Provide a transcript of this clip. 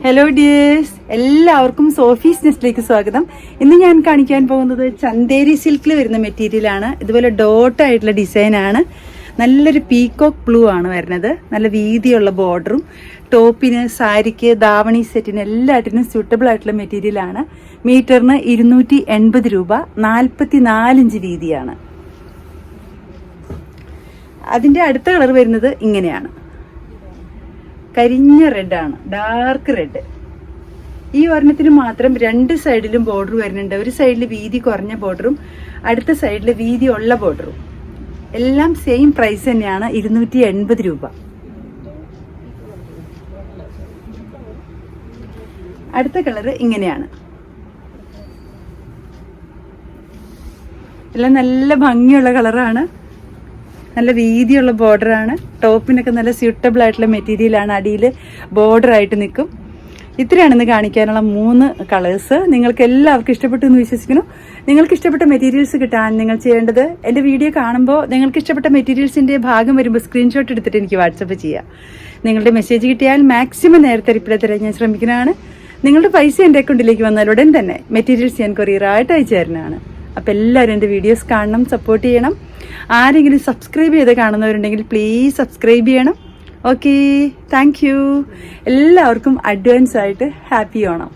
Hello dears എല്ലാവർക്കും Sophie's നെസ്റ്റിലേക്ക് സ്വാഗതം. ഇന്ന് ഞാൻ കാണിക്കാൻ പോകുന്നത് ചന്തേരി സിൽക്കിൽ വരുന്ന മെറ്റീരിയലാണ് ഇതുപോലെ ഡോട്ട് ആയിട്ടുള്ള ഡിസൈൻ ആണ്. നല്ലൊരു പീകോക്ക് ബ്ലൂ ആണ് വരുന്നത്. നല്ല വീതിയുള്ള ബോർഡറും ടോപ്പിന് സാരിക്ക് ദാവണി സെറ്റിന് എല്ലാറ്റിനും സ്യൂട്ടബിൾ ആയിട്ടുള്ള മെറ്റീരിയലാണ് മീറ്ററിന് ഇരുന്നൂറ്റി എൺപത് രൂപ നാൽപ്പത്തി നാലിഞ്ച് വീതിയാണ്. അതിന്റെ അടുത്ത കളർ വരുന്നത് ഇങ്ങനെയാണ്. കരിഞ്ഞ റെഡാണ് ഡാർക്ക് റെഡ് ഈ ഒരെണ്ണത്തിന് മാത്രം രണ്ട് സൈഡിലും ബോർഡർ വരുന്നുണ്ട്. ഒരു സൈഡിൽ വീതി കുറഞ്ഞ ബോർഡറും അടുത്ത സൈഡിൽ വീതി ഉള്ള ബോർഡറും എല്ലാം സെയിം പ്രൈസ് തന്നെയാണ്. ഇരുന്നൂറ്റി എൺപത് രൂപ. അടുത്ത കളർ ഇങ്ങനെയാണ്. എല്ലാം നല്ല ഭംഗിയുള്ള കളറാണ് നല്ല വീതിയുള്ള ബോർഡറാണ്. ടോപ്പിനൊക്കെ നല്ല സ്യൂട്ടബിൾ ആയിട്ടുള്ള മെറ്റീരിയലാണ് അടിയിൽ ബോർഡർ ആയിട്ട് നിൽക്കും. ഇത്രയാണ് ഇന്ന് കാണിക്കാനുള്ള മൂന്ന് കളേഴ്സ് നിങ്ങൾക്ക് എല്ലാവർക്കും ഇഷ്ടപ്പെട്ടു എന്ന് വിശ്വസിക്കുന്നു. നിങ്ങൾക്ക് ഇഷ്ടപ്പെട്ട മെറ്റീരിയൽസ് കിട്ടാൻ നിങ്ങൾ ചെയ്യേണ്ടത് എന്റെ വീഡിയോ കാണുമ്പോൾ നിങ്ങൾക്ക് ഇഷ്ടപ്പെട്ട മെറ്റീരിയൽസിന്റെ ഭാഗം വരുമ്പോൾ സ്ക്രീൻഷോട്ട് എടുത്തിട്ട് എനിക്ക് വാട്സപ്പ് ചെയ്യാം നിങ്ങളുടെ മെസ്സേജ് കിട്ടിയാൽ മാക്സിമം നേരത്തെ റിപ്ലൈ തരാൻ ഞാൻ ശ്രമിക്കുന്നതാണ്. നിങ്ങളുടെ പൈസ എന്റെ അക്കൗണ്ടിലേക്ക് വന്നാൽ ഉടൻ തന്നെ മെറ്റീരിയൽസ് ഞാൻ കൊറിയറായിട്ട് അയച്ചു തരുന്നതാണ് അപ്പോൾ എല്ലാവരും എന്റെ വീഡിയോസ് കാണണം സപ്പോർട്ട് ചെയ്യണം. ആരെങ്കിലും സബ്സ്ക്രൈബ് ചെയ്ത് കാണുന്നവരുണ്ടെങ്കിൽ പ്ലീസ് സബ്സ്ക്രൈബ് ചെയ്യണം. ഓക്കെ താങ്ക് എല്ലാവർക്കും അഡ്വാൻസ് ആയിട്ട് ഹാപ്പി ഓണം